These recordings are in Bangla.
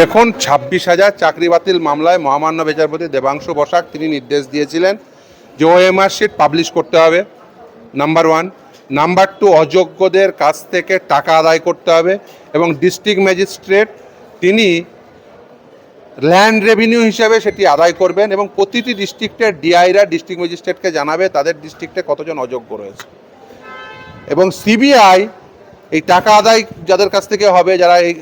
দেখুন, ছাব্বিশ হাজার চাকরি বাতিল মামলায় মহামান্য বিচারপতি দেবাংশু বসাক তিনি নির্দেশ দিয়েছিলেন যে ওএমআর শিট পাবলিশ করতে হবে নাম্বার ওয়ান নাম্বার টু অযোগ্যদের কাছ থেকে টাকা আদায় করতে হবে এবং ডিস্ট্রিক্ট ম্যাজিস্ট্রেট তিনি ল্যান্ড রেভিনিউ হিসাবে সেটি আদায় করবেন এবং প্রতিটি ডিস্ট্রিক্টের ডিআইরা ডিস্ট্রিক্ট ম্যাজিস্ট্রেটকে জানাবে তাদের ডিস্ট্রিক্টে কতজন অযোগ্য রয়েছে। এবং সিবিআই এই টাকা আদায় যাদের কাছ থেকে হবে, যারা এই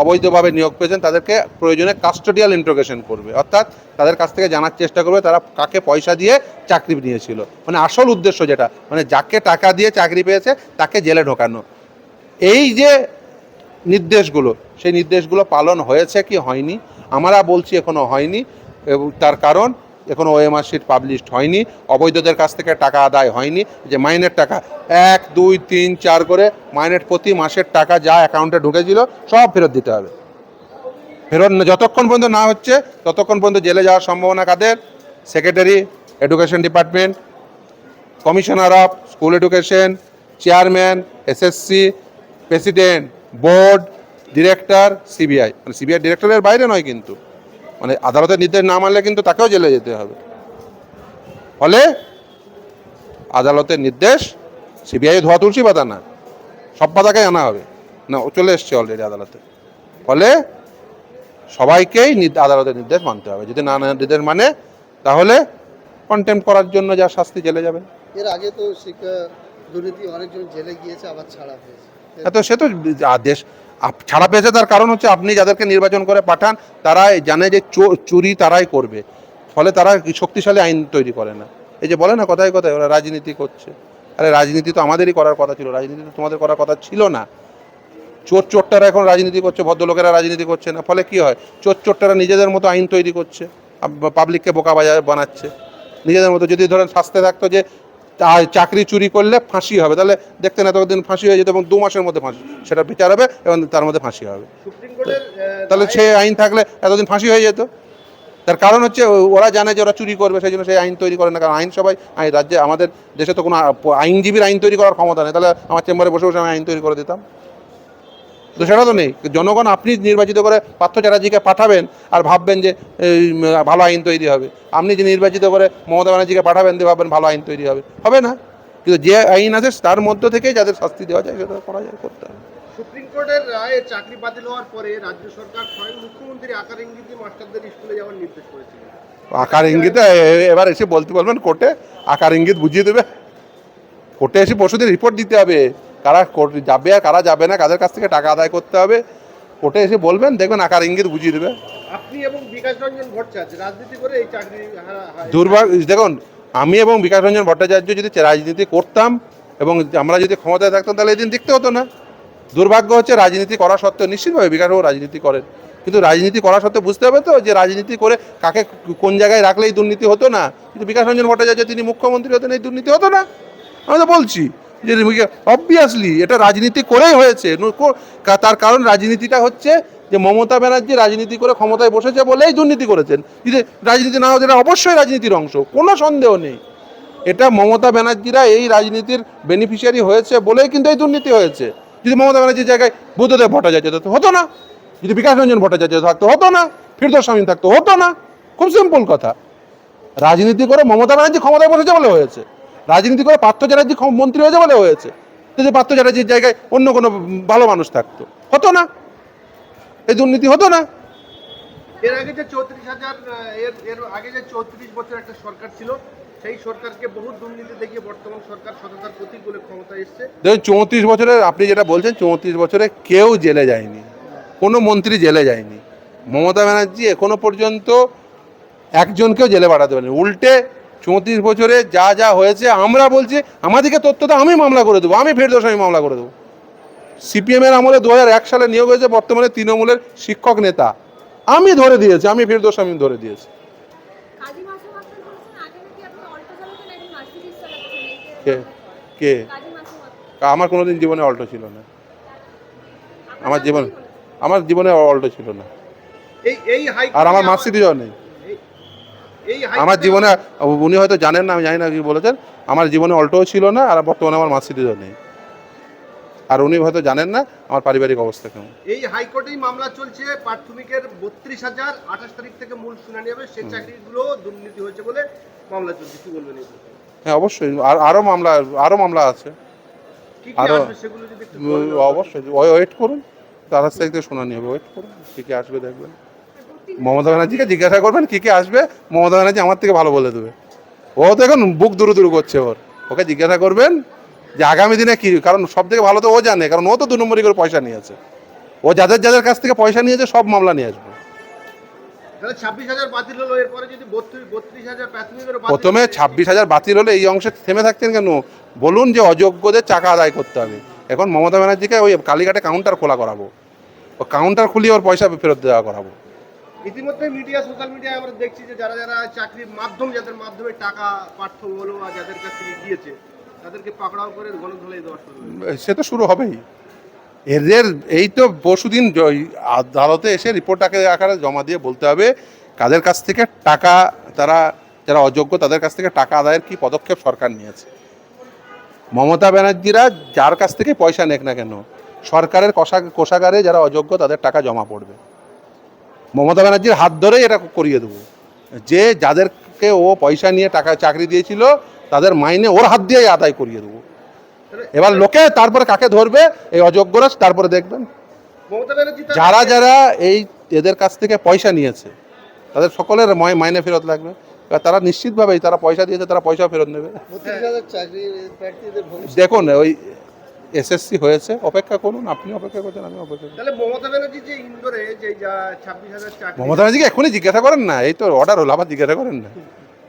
অবৈধভাবে নিয়োগ পেয়েছেন, তাদেরকে প্রয়োজনে কাস্টোডিয়াল ইন্ট্রোগেশন করবে। অর্থাৎ তাদের কাছ থেকে জানার চেষ্টা করবে তারা কাকে পয়সা দিয়ে চাকরি নিয়েছিল। মানে আসল উদ্দেশ্য যেটা মানে যাকে টাকা দিয়ে চাকরি পেয়েছে তাকে জেলে ঢোকানো। এই যে নির্দেশগুলো, সেই নির্দেশগুলো পালন হয়েছে কি হয়নি? আমরা বলছি এখনও হয়নি, এবং তার কারণ এখনও ওএমআর শিট পাবলিশড হয়নি। অবৈধদের কাছ থেকে টাকা আদায় হয়নি। যে মাইনের টাকা, এক, দুই, তিন, চার করে মাইনের প্রতি মাসের টাকা যা অ্যাকাউন্টে ঢুকেছিল, সব ফেরত দিতে হবে। ফেরত যতক্ষণ পর্যন্ত না হচ্ছে, ততক্ষণ পর্যন্ত জেলে যাওয়ার সম্ভাবনা কাদের? Secretary education department commissioner of school education chairman SSC president board director CBI মানে সিবিআই ডিরেক্টরের বাইরে নয় কিন্তু। মানে আদালতের নির্দেশ না মানলে কিন্তু তাকেও জেলে যেতে হবে। ফলে আদালতের নির্দেশ সিবিআই ধোয়া তুলসী পাতা না সব পাতাকে আনা হবে। না ও চলে এসছে অলরেডি আদালতে। ফলে সবাইকেই আদালতের নির্দেশ মানতে হবে। যদি না নির্দেশ মানে তাহলে কন্টেম্প করার জন্য যা শাস্তি জেলে যাবে। এর আগে তো শিক্ষা দুর্নীতি অনেকজন জেলে গিয়েছে আবার ছাড়া হয়েছে। এত সে তো আদেশ আপ- ছাড়া পেয়েছে, তার কারণ হচ্ছে আপনি যাদেরকে নির্বাচন করে পাঠান তারা জানে যে চুরি তারাই করবে। ফলে তারা শক্তিশালী আইন তৈরি করে না। এই যে বলে না কথায় কথায়, ওরা রাজনীতি করছে। আরে রাজনীতি তো আমাদেরই করার কথা ছিল, রাজনীতি তো তোমাদের করার কথা ছিল না। চোর চোরটারা এখন রাজনীতি করছে, ভদ্রলোকেরা রাজনীতি করছে না। ফলে কি হয়? চোর চোরটারা নিজেদের মতো আইন তৈরি করছে পাবলিককে বোকা বাজার বানাচ্ছে। নিজেদের মতো যদি ধরেন শাস্তে থাকতো যে তা- চাকরি চুরি করলে ফাঁসি হবে। তাহলে দেখতে না এতদিন ফাঁসি হয়ে যেত এবং দু মাসের মধ্যে ফাঁসি সেটা বিচার হবে এবং তার মধ্যে ফাঁসি হবে। তাহলে সে আইন থাকলে এতদিন ফাঁসি হয়ে যেত। তার কারণ হচ্ছে ওরা জানে যে ওরা চুরি করবে সেই জন্য সেই আইন তৈরি করে না। কারণ আইন সবাই আইন রাজ্যে আমাদের দেশে তো কোনো আইনজীবীর আইন তৈরি করার ক্ষমতা নেই। তাহলে আমার চেম্বারে বসে বসে আমি আইন তৈরি করে দিতাম। তো সেটা তো নেই। জনগণ আপনি নির্বাচিত করে পার্থ চ্যাটার্জিকে পাঠাবেন আর ভাববেন যে ভালো আইন তৈরি হবে। আপনি যে নির্বাচিত করে মমতা ব্যানার্জিকে পাঠাবেন দিয়ে ভাববেন ভালো আইন তৈরি হবে। হবে না। কিন্তু যে আইন আছে তার মধ্য থেকেই যাদের শাস্তি দেওয়া যায় সেটা করা যায় করতে হবে। সুপ্রিম কোর্টের রায়ে চাকরি বাতিল হওয়ার পরে রাজ্য সরকার স্বয়ং মুখ্যমন্ত্রী আকার ইঙ্গিতে মাস্টারদের স্কুলে যাওয়ার নির্দেশ করেছিলেন আকার ইঙ্গিতে এবার এসে বলতে বলবেন কোর্টে আকার ইঙ্গিত বুঝিয়ে দেবে। কোর্টে এসে পরশুদিন রিপোর্ট দিতে হবে। কারা কোর্ট যাবে আর কারা যাবে না কাদের কাছ থেকে টাকা আদায় করতে হবে কোর্টে এসে বলবেন দেখবেন আকার ইঙ্গিত বুঝিয়ে দেবে। আপনি এবং বিকাশ রঞ্জন ভট্টাচার্য রাজনীতি করে এই চাকরি হারা- হারা- দুর্ভাগ্য দেখুন আমি এবং বিকাশ রঞ্জন ভট্টাচার্য যদি রাজনীতি করতাম এবং আমরা যদি ক্ষমতায় থাকতাম তাহলে এদিন দেখতে হতো না। দুর্ভাগ্য হচ্ছে রাজনীতি করা সত্ত্বেও নিশ্চিতভাবে বিকাশবাবু রাজনীতি করেন। কিন্তু রাজনীতি করা সত্ত্বেও বুঝতে হবে তো যে রাজনীতি করে কাকে কোন জায়গায় রাখলেই দুর্নীতি হতো না। কিন্তু বিকাশ রঞ্জন ভট্টাচার্য তিনি মুখ্যমন্ত্রী হতেন এই দুর্নীতি হতো না। আমি তো বলছি যে অবভিয়াসলি এটা রাজনীতি করেই হয়েছে। তার কারণ রাজনীতিটা হচ্ছে যে মমতা ব্যানার্জি রাজনীতি করে ক্ষমতায় বসেছে বলেই দুর্নীতি করেছেন। যদি রাজনীতি না এটা অবশ্যই রাজনীতির অংশ, কোনো সন্দেহ নেই। এটা মমতা ব্যানার্জিরা এই রাজনীতির বেনিফিশিয়ারি হয়েছে বলেই কিন্তু এই দুর্নীতি হয়েছে। যদি মমতা ব্যানার্জির জায়গায় বুদ্ধদেব ভট্টাচার্য থাকতো, হতো না। যদি বিকাশ রঞ্জন ভট্টাচার্য থাকতো, হতো না। ফিরদোস স্বামী থাকতো, হতো না। খুব সিম্পল কথা। রাজনীতি করে মমতা ব্যানার্জি ক্ষমতায় বসেছে বলে হয়েছে। রাজনীতি করে পার্থ চ্যাটার্জি মন্ত্রী হয়েছে বলে হয়েছে। যদি পার্থ চ্যাটার্জির জায়গায় অন্য কোনো ভালো মানুষ থাকতো। হতো না। এই দুর্নীতি হতো না। এর আগে যে চৌত্রিশ হাজার এর এর আগে যে চৌত্রিশ বছর একটা সরকার ছিল সেই সরকারকে বহু দুর্নীতি দেখিয়ে বর্তমান সরকার সততার প্রতীক বলে ক্ষমতা এসছে। দেখুন চৌত্রিশ বছরের আপনি যেটা বলছেন চৌত্রিশ বছরে কেউ জেলে যায়নি। কোনো মন্ত্রী জেলে যায়নি। মমতা ব্যানার্জি এখনও পর্যন্ত একজনকেও জেলে পাঠাতে পারেনি। উল্টে চৌত্রিশ বছরে যা যা হয়েছে আমরা বলছি আমাদেরকে তথ্য তো আমি মামলা করে দেবো আমি ফেরদোস আমি মামলা করে দেবো। সিপিএমের আমলে দু এক সালে নিয়োগ হয়েছে বর্তমানে তৃণমূলের শিক্ষক নেতা। আমি ধরে দিয়েছি আমি ফেরদোস আমি ধরে দিয়েছি। কে? কে? কাজী মাসুম আক্তার। আমার কোনোদিন জীবনে অল্টো ছিল না। আমার জীবন আমার জীবনে অল্টো ছিল না। এই এই হাই আর আমার মার্সিডিজও নেই। আমার জীবনে উনি হয়তো জানেন না আমি জানি না কি বলেছেন। আমার জীবনে অল্টোও ছিল না আর বর্তমানে আমার মার্সিডিজও নেই। আর উনি হয়তো জানেন না আমার পারিবারিক অবস্থা কেমন। এই হাইকোর্টেই মামলা চলছে প্রাথমিকের বত্রিশ হাজার আঠাশ তারিখ থেকে মূল শুনানি হবে সেই চাকরিগুলো দুর্নীতি হয়েছে বলে মামলা চলছে। কি বলবেন হ্যাঁ অবশ্যই। আর আরও মামলা আরও মামলা আছে। আরও। অবশ্যই। ওয়েট করুন তারিখ থেকে শুনানি হবে। ওয়েট করুন কী কী আসবে দেখবেন। মমতা ব্যানার্জিকে জিজ্ঞাসা করবেন কী কী আসবে মমতা ব্যানার্জি আমার থেকে ভালো বলে দেবে। ও তো এখন বুক দুরু দুরু করছে ওর। ওকে জিজ্ঞাসা করবেন যে আগামী দিনে কি কারণ সব থেকে ভালো তো ও জানে কারণ ও তো দু নম্বরই করে পয়সা নিয়েছে। ও যাদের যাদের কাছ থেকে পয়সা নিয়েছে সব মামলা নিয়ে আসবে। প্রথমে ছাব্বিশ হাজার বাতিল হলে এই অংশে থেমে থাকছেন কেন? বলুন যে অযোগ্যদের টাকা আদায় করতে হবে। এখন মমতা ব্যানার্জিকে ওই কালীঘাটে কাউন্টার খোলা করাবো। ও কাউন্টার খুলিয়ে ওর পয়সা ফেরত দেওয়া করাবো। ইতিমধ্যে মিডিয়া সোশ্যাল মিডিয়ায় আমরা দেখছি যে যারা যারা চাকরির মাধ্যম, যাদের মাধ্যমে টাকা পাঠ্য বলো বা যাদের কাছ থেকে গিয়েছে, তাদেরকে পাকড়াও করে গণধোলাই দেওয়া শুরু সে তো শুরু হবেই। এদের এই তো পরশুদিন আদালতে এসে রিপোর্টটাকে আকারে জমা দিয়ে বলতে হবে, কাদের কাছ থেকে টাকা তারা, যারা অযোগ্য তাদের কাছ থেকে টাকা আদায়ের কি পদক্ষেপ সরকার নিয়েছে? মমতা ব্যানার্জিরা যার কাছ থেকে পয়সা নেক না কেন, সরকারের কোষা কোষাগারে যারা অযোগ্য তাদের টাকা জমা পড়বে। মমতা ব্যানার্জির হাত ধরেই এটা করিয়ে দেবো। যে যাদেরকে ও পয়সা নিয়ে টাকা চাকরি দিয়েছিল তাদের মাইনে ওর হাত দিয়েই আদায় করিয়ে দেবো। এবার লোকে তারপরে কাকে ধরবে এই অযোগ্যরা তারপরে দেখবেন। ব্যানার্জি তার- যারা যারা এই এদের কাছ থেকে পয়সা নিয়েছে তাদের সকলের ময়- মাইনে ফেরত লাগবে। তারা নিশ্চিতভাবেই তারা পয়সা দিয়েছে তারা পয়সা ফেরত নেবে। দেখুন ওই এসএসসি হয়েছে। অপেক্ষা করুন আপনি অপেক্ষা করছেন আমি অপেক্ষা করছি। তাহলে মমতা ব্যানার্জি যে ইন্দোরে যে ছাব্বিশ হাজার চাকরি মমতা ব্যানার্জিকে এখনই জিজ্ঞাসা করেন না এই তো অর্ডার হলো আবার জিজ্ঞাসা করেন না।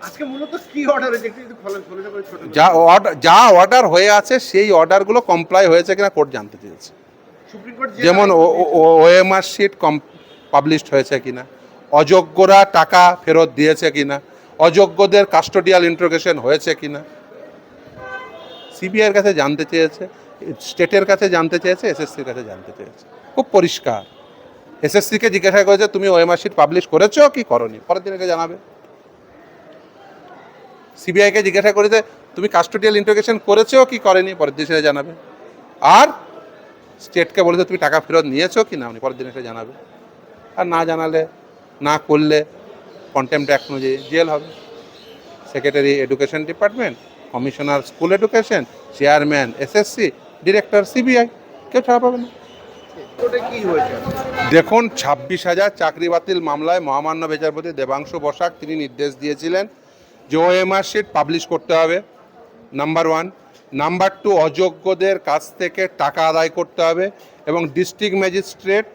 আজকে মূলত কি অর্ডার হয়েছে? একটু ছোট যা অর্ডার যা অর্ডার হয়ে আছে সেই অর্ডারগুলো কমপ্লাই হয়েছে কিনা কোর্ট জানতে চেয়েছে। সুপ্রিম কোর্ট যেমন ওএমআর শিট কম পাবলিশড হয়েছে কিনা। অযোগ্যরা টাকা ফেরত দিয়েছে কিনা। অযোগ্যদের কাস্টোডিয়াল ইন্ট্রোগেশন হয়েছে কিনা। সিবিআইয়ের কাছে জানতে চেয়েছে, স্টেটের কাছে জানতে চেয়েছে, এসএসসির কাছে জানতে চেয়েছে। খুব পরিষ্কার। এসএসসিকে জিজ্ঞাসা করেছে, তুমি ওএমআর শিট পাবলিশ করেছ? কি করনি? পরের দিনকে জানাবে। সিবিআইকে জিজ্ঞাসা করেছে, তুমি কাস্টোডিয়াল ইন্ট্রোগেশন করেছ? কি করেনি? পরের দিন জানাবে। আর স্টেটকে বলেছে, তুমি টাকা ফেরত নিয়েছো কি না? পরের দিন এসে জানাবে। আর না জানালে, না করলে কন্টেম্পট অ্যাক্ট অনুযায়ী জেল হবে। Secretary education department commissioner school education chairman SSC director CBI কেউ ছাড়া পাবে না। কোর্টে কি হয়েছে? দেখুন ছাব্বিশ হাজার চাকরি বাতিল মামলায় মহামান্য বিচারপতি দেবাংশু বসাক তিনি নির্দেশ দিয়েছিলেন যে ওএমআর শিট পাবলিশ করতে হবে নাম্বার ওয়ান নাম্বার টু অযোগ্যদের কাছ থেকে টাকা আদায় করতে হবে এবং ডিস্ট্রিক্ট ম্যাজিস্ট্রেট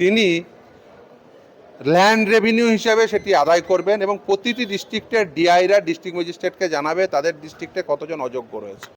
তিনি ল্যান্ড রেভিনিউ হিসাবে সেটি আদায় করবেন এবং প্রতিটি ডিস্ট্রিক্টের ডিআইরা ডিস্ট্রিক্ট ম্যাজিস্ট্রেটকে জানাবে তাদের ডিস্ট্রিক্টে কতজন অযোগ্য রয়েছে।